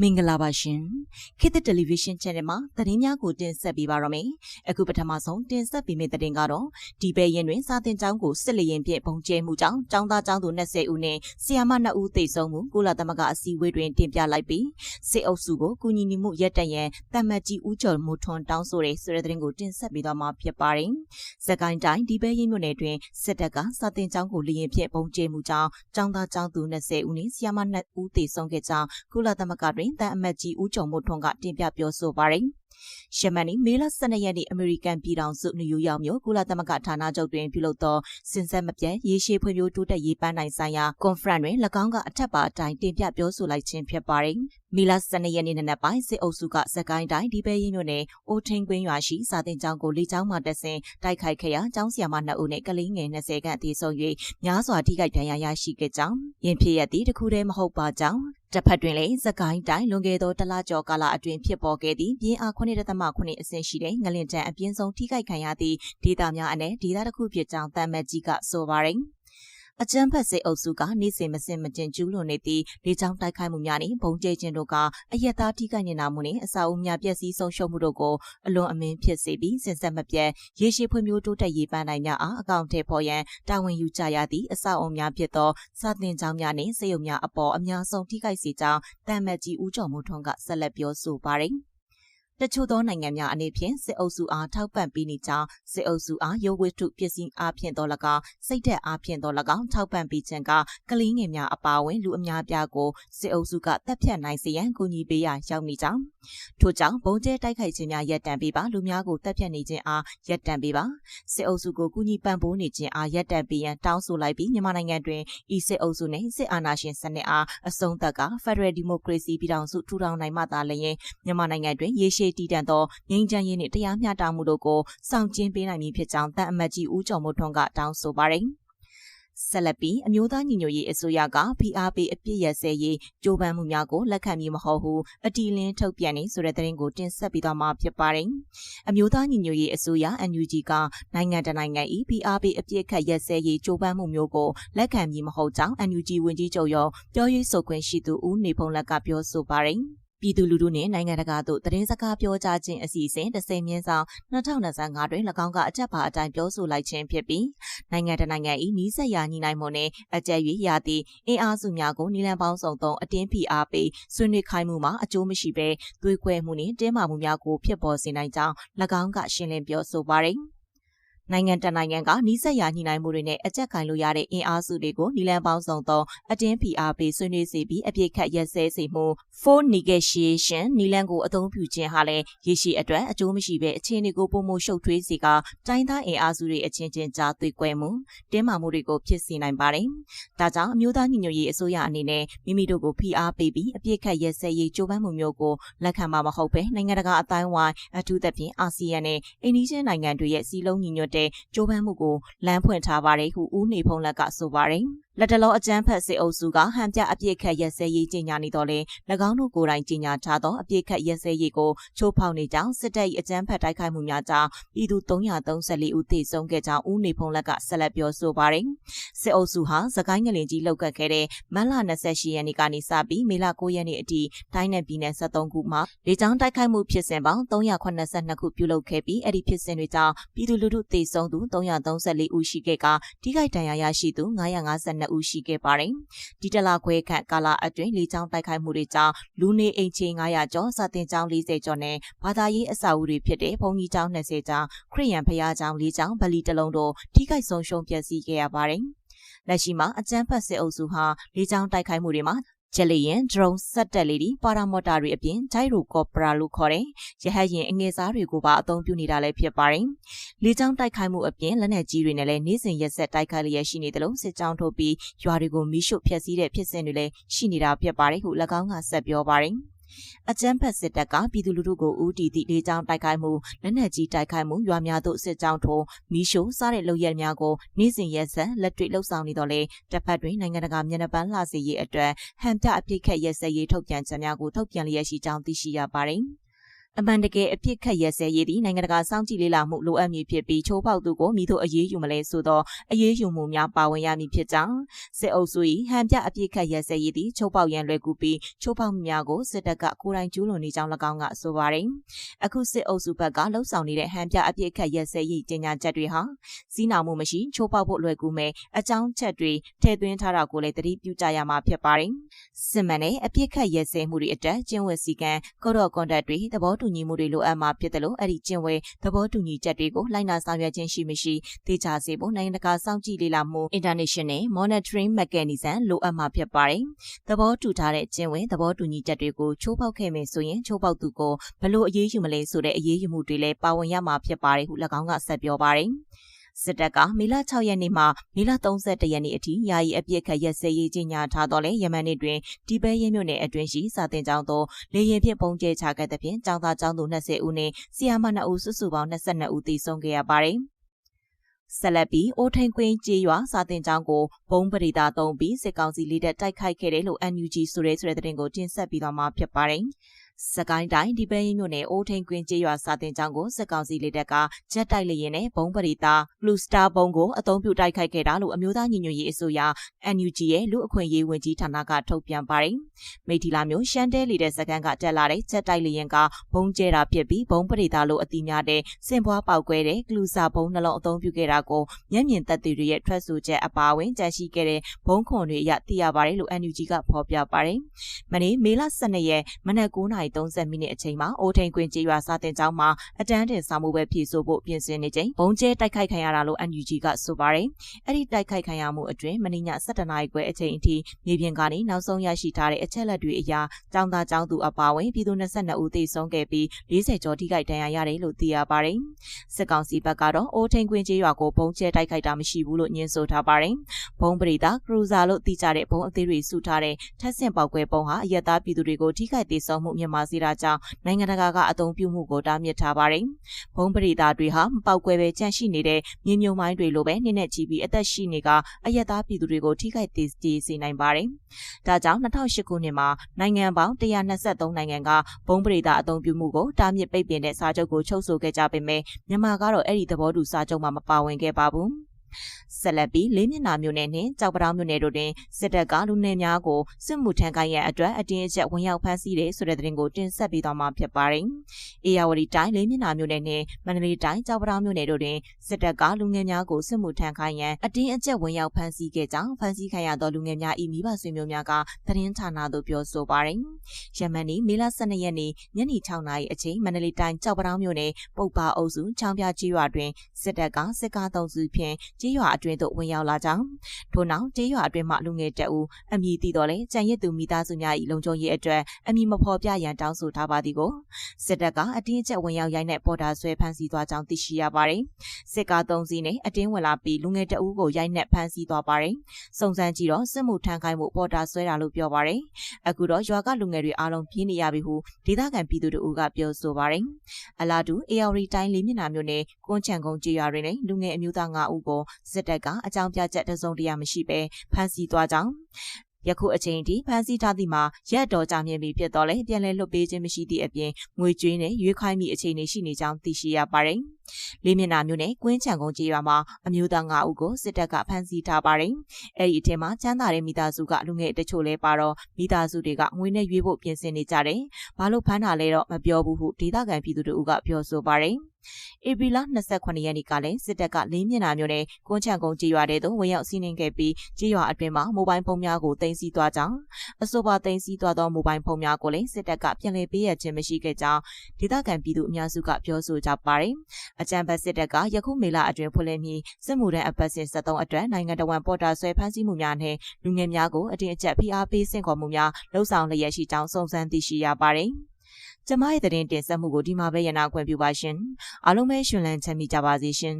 မင်္ဂလာပါရှင်ခေတ်သစ်တယ်လီဗီရှင်း channel မှာသတင်းများကိုတင်ဆက်ပေးပါရမယ်အခုပထမဆုံးတင်ဆက်ပေးမယ့်သတင်းကတော့ဒီဘဲရင်တွင်စာတင်ကျောင်းကိုစစ်လျင်ဖြင့်ပုံကျဲမှုကြောင့်ကျောင်းသားကျောင်းသူ20ဦးနဲ့ဆီယာမ2ဦးသေဆုံးမှုကုလသမဂ္ဂအစည်းအဝေးတွင်တင်ပြလိုက်ပြီးစစ်အုပ်စုကိုကူညီနေမှုရက်တက်ရန်တမတ်ကြီးဦးကျော်မိုးထွန်းတောင်းဆိုတဲ့ဆိုတဲ့သတင်းကိုတင်ဆက်ပေးသွားမှာဖြစ်ပါတယ်စကိုင်းတိုင်းဒီဘဲရင်မြို့နယ်တွင်စစ်တပ်ကစာတင်ကျောင်းကိုလျင်ဖြင့်ပုံကျဲမှုကြောင့်ကျောင်းသားကျောင်းသူ20ဦးနဲ့ဆီယာမ2ဦးသေဆုံးခဲ့ကြောင်းကုလသမဂ္ဂတွင်တန်အမတ်ကြီးဦးကျော်မိုးထွန်းကတင်ပြပြောဆိုပါရယ်ရှမန်နီမေလ12ရက်နေ့အမေရိကန်ပြည်ထောင်စုနယူးယောက်မြို့ကုလသမဂ္ဂဌာနချုပ်တွင်ပြုလုပ်သောစင်ဆက်မပြတ်ရေရှည်ဖွံ့ဖြိုးတိုးတက်ရေးပန်းနိုင်ဆိုင်ရာကွန်ဖရင့်တွင်၎င်းကအထက်ပါအတိုင်းတင်ပြပြောဆိုလိုက်ခြင်းဖြစ်ပါတယ်။မီလ12ရက်နေ့နံနက်ပိုင်းစစ်အုပ်စုကစကိုင်းတိုင်းဒီပဲရင်မြို့နယ်အိုထင်းကွင်းရွာရှိစာတင်ကျောင်းကိုလေကျောင်းမှတက်ဆင်တိုက်ခိုက်ခဲ့ရာကျောင်းဆရာမ2ဦးနဲ့ကလေးငယ်20ခန့်အသေးဆုံး၍များစွာထိခိုက်ဒဏ်ရာရရှိခဲ့ကြောင်းယင်ဖြစ်ရသည့်တခုတည်းမဟုတ်ပါကြောင်းတစ်ဖက်တွင်လည်းစကိုင်းတိုင်းလွန်ခဲ့သောတလကျော်ကာလအတွင်းဖြစ်ပေါ်ခဲ့သည့်ပြင်းအား9.9အဆင့်ရှိတဲ့ငလင်တန်အပြင်းဆုံးထိခိုက်ခံရသည့်ဒေသများအနက်ဒေသတစ်ခုဖြစ်ကြောင်းတမ်မတ်ကြီးကဆိုပါရယ်အကြမ်းဖက်စစ်အုပ်စုကနေ့စဉ်မစင်မတင်ကျူးလွန်နေသည့်လေကြောင်းတိုက်ခိုက်မှုများနှင့်ဘုံကျဲခြင်းတို့ကအယက်သားထိခိုက်နေတာမှုနှင့်အစာအုပ်များပျက်စီးဆုံးရှုံးမှုတို့ကိုအလွန်အမင်းဖြစ်စေပြီးစင်ဆက်မပြတ်ရေရှည်ဖွံ့ဖြိုးတိုးတက်ရေးပန်းနိုင်များအားအကောင့်ထဲပေါ်ရန်တာဝန်ယူကြရသည့်အစာအုပ်များဖြစ်သောစာသင်ကျောင်းများနှင့်စေယုံများအပေါ်အများဆုံးထိခိုက်စေကြောင်းတမ်မတ်ကြီးဦးကျော်မိုးထွန်းကဆက်လက်ပြောဆိုပါရယ် တချို့သောနိုင်ငံများအနေဖြင့်စစ်အုပ်စုအားထောက်ပံ့ပေးနေကြောင်းစစ်အုပ်စုအားရုပ်ဝတ္ထုပစ္စည်းအားဖြင့်တော်၎င်းစိတ်သက်အားဖြင့်တော်၎င်းထောက်ပံ့ပေးခြင်းကကလေးငယ်များအပါအဝင်လူအများပြားကိုစစ်အုပ်စုကတပ်ဖြတ်နိုင်စေရန်ကူညီပေးရရောက်နေကြောင်းထို့ကြောင့်ဘုံကျဲတိုက်ခိုက်ခြင်းများရပ်တန့်ပေးပါလူများကိုတပ်ဖြတ်နေခြင်းအားရပ်တန့်ပေးပါစစ်အုပ်စုကိုကူညီပံ့ပိုးနေခြင်းအားရပ်တန့်ပေးရန်တောင်းဆိုလိုက်ပြီးမြန်မာနိုင်ငံတွင်ဤစစ်အုပ်စုနှင့်စစ်အာဏာရှင်စနစ်အားအဆုံးသတ်က Federal Democracy ပြည်ထောင်စုထူထောင်နိုင်မှသာလျှင်မြန်မာနိုင်ငံတွင်ရေရှည်တည်တံ့သောငြိမ်းချမ်းရေးနှင့်တရားမျှတမှုတို့ကိုဆောင်ကျဉ်ပေးနိုင်မည်ဖြစ်ကြောင်းတန်အမတ်ကြီးဦးကျော်မိုးထွန်းကတောင်းဆိုပါရယ်ဆက်လက်ပြီးအမျိုးသားညီညွတ်ရေးအစိုးရက PRP အပြစ်ရစဲရေးကြိုးပမ်းမှုများကိုလက်ခံမည်မဟုတ်ဟုအတီလင်းထုတ်ပြန်နေဆိုတဲ့သတင်းကိုတင်ဆက်ပြီးသွားမှာဖြစ်ပါတယ်။အမျိုးသားညီညွတ်ရေးအစိုးရ NUG ကနိုင်ငံတနိုင်ငံ၏ PRP အပြစ်ခတ်ရစဲရေးကြိုးပမ်းမှုမျိုးကိုလက်ခံမည်မဟုတ်ကြောင်း NUG ဝန်ကြီးချုပ်ရောပြောရေးဆိုခွင့်ရှိသူဦးနေဖုံးလက်ကပြောဆိုပါတယ်။ ပြည်သူလူထုနှင့်နိုင်ငံတကာသို့သတင်းစကားပြောကြားခြင်းအစီအစဉ်30မြင်းဆောင်2025တွင်၎င်းကအကြက်ပါအတိုင်းပြောဆိုလိုက်ခြင်းဖြစ်ပြီးနိုင်ငံတနိုင်ငံ၏နီးစပ်ရာညီနိုင်မှုနှင့်အကြက်၍ရသည့်အင်အားစုများကိုနီလန်ပေါင်းစုံသောအတင်းဖိအားပေးဆွေးနွေးခိုင်းမှုမှာအကျိုးမရှိဘဲသွေးကွဲမှုနှင့်တင်းမာမှုများကိုဖြစ်ပေါ်စေနိုင်ကြောင်း၎င်းကရှင်းလင်းပြောဆိုပါသည် နိုင်ငံတနိုင်ငံကနီးစပ်ရာညှိနှိုင်းမှုတွေနဲ့အကြက်ကင်လို့ရတဲ့အင်အားစုတွေကိုနီလန်ပေါင်းစုံသောအတင်းဖိအားပေးဆွေးနွေးစေပြီးအပြစ်ခတ်ရက်စဲစေမှု for negotiation နီလန်ကိုအသုံးပြုခြင်းဟာလည်းရရှိအတွက်အကျိုးမရှိဘဲအခြေအနေကိုပုံမရှုပ်ထွေးစေကတိုင်းသားအင်အားစုတွေအချင်းချင်းကြားသွေးကွဲမှုတင်းမာမှုတွေကိုဖြစ်စေနိုင်ပါတယ်။ဒါကြောင့်အမျိုးသားညီညွတ်ရေးအစိုးရအနေနဲ့မိမိတို့ကိုဖိအားပေးပြီးအပြစ်ခတ်ရက်စဲရေးကြိုးပမ်းမှုမျိုးကိုလက်ခံမှာမဟုတ်ဘဲနိုင်ငံတကာအတိုင်းဝိုင်းအထူးသဖြင့်အာဆီယံနဲ့အိန္ဒိယနိုင်ငံတွေရဲ့စီလုံးညီညွတ်တဲ့ကြိုးပမ်းမှုကိုလမ်းဖွင့်ထားပါတယ်ဟုဦးနေဖုံးလက်ကဆိုပါတယ်။ လက်တလောအကြမ်းဖက်စစ်အုပ်စုကဟန်ပြအပြစ်ခတ်ရက်စဲရေးကြီးညာနေတော့လေ၎င်းတို့ကိုယ်တိုင်ကြီးညာထားသောအပြစ်ခတ်ရက်စဲရေးကိုချိုးဖောက်နေကြောင်းစစ်တပ်၏အကြမ်းဖက်တိုက်ခိုက်မှုများကြောင့်ပြည်သူ334ဦးသေဆုံးခဲ့ကြောင်းဦးနေဖုံးလက်ကဆက်လက်ပြောဆိုပါတယ်။စစ်အုပ်စုဟာသခိုင်းငလင်ကြီးလောက်ခဲ့ခဲ့တဲ့မတ်လ28ရက်နေ့ကနေစပြီးမေလ9ရက်နေ့အထိတိုင်းနယ်ပြည်နယ်73ခုမှာလေကြောင်းတိုက်ခိုက်မှုဖြစ်စဉ်ပေါင်း382ခုပြုလုပ်ခဲ့ပြီးအဲ့ဒီဖြစ်စဉ်တွေကြောင့်ပြည်သူလူထုသေဆုံးသူ334ဦးရှိခဲ့ကထိခိုက်ဒဏ်ရာရရှိသူ952 2ဦးရှိခဲ့ပါတယ်။ဒီတလခွဲခန့်ကာလအတွင်းလေကြောင်းတိုက်ခိုက်မှုတွေကြောင့်လူနေအိမ်ခြေ900ကျော်စာတင်ကျောင်း40ကျော်နဲ့ဘာသာရေးအဆောက်အဦတွေဖြစ်တဲ့ဘုံကြီးကျောင်း20ကျောင်းခရိယန်ဖရားကျောင်း4ကျောင်းဗလီတလုံးတို့ထိခိုက်ဆုံးရှုံးပျက်စီးခဲ့ရပါတယ်။လက်ရှိမှာအကြမ်းဖက်စစ်အုပ်စုဟာလေကြောင်းတိုက်ခိုက်မှုတွေမှာ ဂျက်လီယန် drone စက်တက်လေးဒီပါရာမော်တာတွေအပြင်ဂျိုက်ရိုကော်ပရာလို့ခေါ်တဲ့ရဟတ်ယာဉ်အငယ်စားတွေကိုပါအသုံးပြုနေတာလည်းဖြစ်ပါတယ်။လေကြောင်းတိုက်ခိုက်မှုအပြင်လက်နက်ကြီးတွေနဲ့လည်းနေ့စဉ်ရက်ဆက်တိုက်ခိုက်လျက်ရှိနေတယ်လို့စစ်ကြောင်းထုတ်ပြီးရွာတွေကိုမိရှုဖျက်ဆီးတဲ့ဖြစ်စဉ်တွေလည်းရှိနေတာဖြစ်ပါတယ်ဟု၎င်းကဆက်ပြောပါတယ်။ အကြမ်းဖက်စစ်တပ်ကပြည်သူလူထုကိုဦးတည်သည့်ဒေကြောင်းတိုက်ခိုက်မှုလက်နက်ကြီးတိုက်ခိုက်မှုရွာများသို့စစ်ကြောင်းထိုးမီးရှို့စားတဲ့လုပ်ရများကိုနေ့စဉ်ရက်ဆက်လက်တွေ့လှုပ်ဆောင်နေတော့လေတစ်ဖက်တွင်နိုင်ငံတကာမျက်နှာပန်းလှစေရေးအတွက်ဟန်ပြအပြစ်ခတ်ရက်စက်ရေးထုတ်ပြန်ချက်များကိုထုတ်ပြန်လျက်ရှိကြောင်းသိရှိရပါတယ်။ အမှန်တကယ်အပြစ်ခတ်ရက်စဲရေးသည့်နိုင်ငံတကာစောင့်ကြည့်လေ့လာမှုလိုအပ်မည်ဖြစ်ပြီးချိုးဖောက်သူကိုမိတို့အရေးယူမလဲဆိုသောအရေးယူမှုများပါဝင်ရမည်ဖြစ်ကြောင်းစစ်အုပ်စု၏ဟန်ပြအပြစ်ခတ်ရက်စဲရေးသည့်ချိုးဖောက်ရန်လွယ်ကူပြီးချိုးဖောက်မှုများကိုစစ်တပ်ကကိုယ်တိုင်ကျူးလွန်နေကြောင်း၎င်းကဆိုပါတယ်။အခုစစ်အုပ်စုဘက်ကလှုပ်ဆောင်နေတဲ့ဟန်ပြအပြစ်ခတ်ရက်စဲရေးကြေညာချက်တွေဟာစီးနာမှုမရှိချိုးဖောက်ဖို့လွယ်ကူမဲ့အကြောင်းချက်တွေထည့်သွင်းထားတာကိုလည်းသတိပြုကြရမှာဖြစ်ပါတယ်။စစ်မှန်တဲ့အပြစ်ခတ်ရက်စဲမှုတွေအတက်ကျင့်ဝတ်စည်းကမ်း Code of Conduct တွေသဘောတူညီမှုတွေလိုအပ်မှာဖြစ်တယ်လို့အဲ့ဒီကျင့်ဝတ်သဘောတူညီချက်တွေကိုလိုက်နာဆောင်ရွက်ခြင်းရှိမရှိသိချစေဖို့နိုင်ငံတကာစောင့်ကြည့်လေ့လာမှု International Monitoring Mechanism လိုအပ်မှာဖြစ်ပါတယ်။သဘောတူထားတဲ့ကျင့်ဝတ်သဘောတူညီချက်တွေကိုချိုးဖောက်ခဲ့မယ်ဆိုရင်ချိုးဖောက်သူကိုဘယ်လိုအရေးယူမလဲဆိုတဲ့အရေးယူမှုတွေလည်းပါဝင်ရမှာဖြစ်ပါတယ်ဟု၎င်းကဆက်ပြောပါတယ်။ စစ်တပ်ကမေလ6ရက်နေ့မှမေလ31ရက်နေ့အထိယာယီအပြစ်ခတ်ရက်စဲရေးကြီးညာထားတော့လေယမန်နေ့တွင်ဒီပဲရဲမြို့နယ်အတွင်းရှိစာတင်ကျောင်းသို့လေရင်ဖြင့်ပုံကျဲချခဲ့တဲ့ဖြင့်ကျောင်းသားကျောင်းသူ20ဦးနှင့်ဆီယာမ2ဦးစုစုပေါင်း22ဦးသေဆုံးခဲ့ရပါတယ်။ဆက်လက်ပြီးအိုထိန်ကွင်းကြေးရွာစာတင်ကျောင်းကိုဘုံပရိသာသုံးပြီးစစ်ကောင်စီလေးတက်တိုက်ခိုက်ခဲ့တယ်လို့ NUG ဆိုရဲဆိုတဲ့သတင်းကိုတင်ဆက်ပြီးတော့မှာဖြစ်ပါတယ်။ စကိုင်းတိုင်းဒီပဲရင်မြို့နယ်အိုးထိန်ကွင်းကျေးရွာစာတင်ကျောင်းကိုစစ်ကောင်စီလက်ထက်ကဂျက်တိုက်လေရင်နဲ့ဘုံပရိတာလူစတာဘုံကိုအုံပြုတိုက်ခိုက်ခဲ့တာလို့အမျိုးသားညီညွတ်ရေးအစိုးရ NUG ရဲ့လူအခွင့်အရေးဝန်ကြီးဌာနကထုတ်ပြန်ပါတယ်။မိထီလာမျိုးရှမ်းတဲလီတဲ့စကန်ကတက်လာတဲ့ဂျက်တိုက်လေရင်ကဘုံကျဲတာဖြစ်ပြီးဘုံပရိတာလို့အတိများတဲ့စင်ပွားပေါက်ကွဲတဲ့ကလူစာဘုံနှလုံးအုံပြုခဲ့တာကိုမျက်မြင်သက်သေတွေရဲ့ထွက်ဆိုချက်အပါအဝင်ကြန့်ရှိခဲ့တဲ့ဘုံခွန်တွေအရသိရပါတယ်လို့ NUG ကဖော်ပြပါတယ်။မနေ့မေလ12ရက်မနက်9:30မိနစ်အချိန်မှာအိုထိန်ကွင်းကျေးရွာစာတင်ကျောင်းမှာအတန်းတင်ဆောင်မှုပဲဖြည့်ဆို့ဖို့ပြင်ဆင်နေချိန်ဘုံကျဲတိုက်ခိုက်ခံရတာလို့ NUG ကဆိုပါတယ်။အဲ့ဒီတိုက်ခိုက်ခံရမှုအတွင်းမနေ့ည7:00နာရီခွဲအချိန်အထိမြေပြင်ကနေနောက်ဆုံးရရှိထားတဲ့အချက်လက်တွေအရကျောင်းသားကျောင်းသူအပါအဝင်ပြည်သူ22ဦးသေဆုံးခဲ့ပြီး40ကျော်ထိခိုက်ဒဏ်ရာရတယ်လို့သိရပါတယ်။စစ်ကောင်စီဘက်ကတော့အိုထိန်ကွင်းကျေးရွာကိုဘုံကျဲတိုက်ခိုက်တာမရှိဘူးလို့ညွှန်ဆိုထားပါတယ်။ဘုံပရိသကရူဇာလို့သိကြတဲ့ဘုံအသေးတွေစုထားတဲ့ထက်ဆင့်ပေါက်ကွဲပုံဟာအယက်သားပြည်သူတွေကိုထိခိုက်ဒေဆုံးမှုမြန်မာစီတာကြောင့်နိုင်ငံတကာကအသုံးပြုမှုကိုတားမြစ်ထားပါတယ်။ဘုံပရိသတွေဟာမပေါက်ကွဲပဲကြန့်ရှိနေတဲ့မြေမြုံမိုင်းတွေလိုပဲနည်းနည်းချီပြီးအသက်ရှိနေကအယက်သားပြည်သူတွေကိုထိခိုက်ဒေစေနိုင်ပါတယ်။ဒါကြောင့်2008ခုနှစ်မှာနိုင်ငံပေါင်း123နိုင်ငံကဘုံပရိသအသုံးပြုမှုကိုတားမြစ်ပိတ်ပင်တဲ့စာချုပ်ကိုချုပ်ဆိုခဲ့ကြပေမဲ့မြန်မာကတော့အဲ့ဒီသဘောတူစာချုပ်မှာမပါဝင်ခဲ့ပါဘူး။ ဆက်လက်ပြီးလေးမျက်နှာမြို့နယ်နှင့်ကြောက်ပတောင်းမြို့နယ်တို့တွင်စစ်တပ်ကလူငယ်များကိုစစ်မှုထမ်းခိုင်းရန်အတွက်အတင်းအကျပ်ဝင်ရောက်ဖမ်းဆီးတယ်ဆိုတဲ့သတင်းကိုတင်ဆက်ပေးသွားမှာဖြစ်ပါတယ်။အေယာဝတီတိုင်းလေးမျက်နှာမြို့နယ်နှင့်မန္တလေးတိုင်းကြောက်ပတောင်းမြို့နယ်တို့တွင်စစ်တပ်ကလူငယ်များကိုစစ်မှုထမ်းခိုင်းရန်အတင်းအကျပ်ဝင်ရောက်ဖမ်းဆီးခဲ့ကြောင်းဖမ်းဆီးခံရသောလူငယ်များ၏မိဘဆွေမျိုးများကသတင်းဌာနသို့ပြောဆိုပါတယ်။ယမန်နေ့မေလ12ရက်နေ့ညနေ6နာရီအချိန်မန္တလေးတိုင်းကြောက်ပတောင်းမြို့နယ်ပုတ်ပါအုပ်စုချောင်းပြကြီးရွာတွင်စစ်တပ်ကစစ်ကားသုံးစုဖြင့်ကြီးရွာအတွင်းသို့ဝင်ရောက်လာကြောင်းထို့နောက်ကြီးရွာအတွင်းမှလူငယ်တအူအမည်သိတော်လဲကြံရစ်သူမိသားစုများ၏လုံခြုံရေးအတွက်အမည်မဖော်ပြရန်တောင်းဆိုထားပါသည်ကိုစစ်တပ်ကအတင်းအကျပ်ဝင်ရောက်ရိုက်နှက်ပေါ်တာဆွဲဖမ်းဆီးသွားကြောင်းသိရှိရပါတယ်စစ်ကားသုံးစီးနဲ့အတင်းဝင်လာပြီးလူငယ်တအူကိုရိုက်နှက်ဖမ်းဆီးသွားပါတယ်စုံစမ်းကြည့်တော့စစ်မှုထမ်းခိုင်းမှုပေါ်တာဆွဲတာလို့ပြောပါတယ်အခုတော့ရွာကလူငယ်တွေအားလုံးပြေးနေရပြီဟုဒေသခံပြည်သူတို့ကပြောဆိုပါတယ်အလာတူ AR တိုင်းလေးမျက်နှာမျိုးနဲ့ကွန်းချန်ကုန်းကြေးရွာတွေနဲ့လူငယ်အမျိုးသား9ဦးကိုစစ်တပ်ကအကြောင်းပြချက်တစုံတရာမရှိဘဲဖမ်းဆီးသွားကြောင်းယခုအချိန်ထိဖမ်းဆီးထားသည့်မှာရက်တော်ကြာမြင့်ပြီဖြစ်တော့လဲပြန်လည်လွတ်ပေးခြင်းမရှိသည့်အပြင်ငွေကြေးနဲ့ရွေးခိုင်းမိအခြေအနေရှိနေကြောင်းသိရှိရပါတယ်။ လေးမျက်နှာမျိုးနဲ့ကွင်းချံကုန်းကြေးရွာမှာအမျိုးသား9ဦးကိုစစ်တပ်ကဖမ်းဆီးထားပါတယ်။အဲဒီအထက်မှာချမ်းသာတဲ့မိသားစုကလူငယ်တချို့လဲပါတော့မိသားစုတွေကငွေနဲ့ရွေးဖို့ပြင်ဆင်နေကြတယ်။ဘာလို့ဖမ်းတာလဲတော့မပြောဘူးဟုဒေသခံပြည်သူတို့ကပြောဆိုပါတယ်။ဧပြီလ28ရက်နေ့ကလည်းစစ်တပ်ကလင်းမျက်နှာမျိုးနဲ့ကွန်းချံကုန်းကြေးရွာတဲ့သို့ဝင်ရောက်စီးနင်းခဲ့ပြီးကြေးရွာအတွင်းမှာမိုဘိုင်းဖုန်းများကိုတင်စီသွားကြောင်းအဆိုပါတင်စီသွားသောမိုဘိုင်းဖုန်းများကိုလည်းစစ်တပ်ကပြန်လည်ပေးရခြင်းမရှိခဲ့ကြောင်းဒေသခံပြည်သူအများစုကပြောဆိုကြပါတယ်။အကြံဖတ်စစ်တပ်ကယခုမေလအတွင်းဖွင့်လှစ်ပြီးစစ်မှုထမ်းအပတ်စဉ်73အတွက်နိုင်ငံတော်ဝန်ပေါ်တာဆွဲဖမ်းဆီးမှုများနဲ့လူငယ်များကိုအတင်းအကျပ်ဖိအားပေးဆင့်ခေါ်မှုများလှုံ့ဆော်လျက်ရှိကြောင်းစုံစမ်းသိရှိရပါတယ်။ကျမရဲ့သတင်းတင်ဆက်မှုကိုဒီမှာပဲရနာခွင့်ပြုပါရှင်အားလုံးပဲရှင်လန်းချမ်းမြေ့ကြပါစေရှင်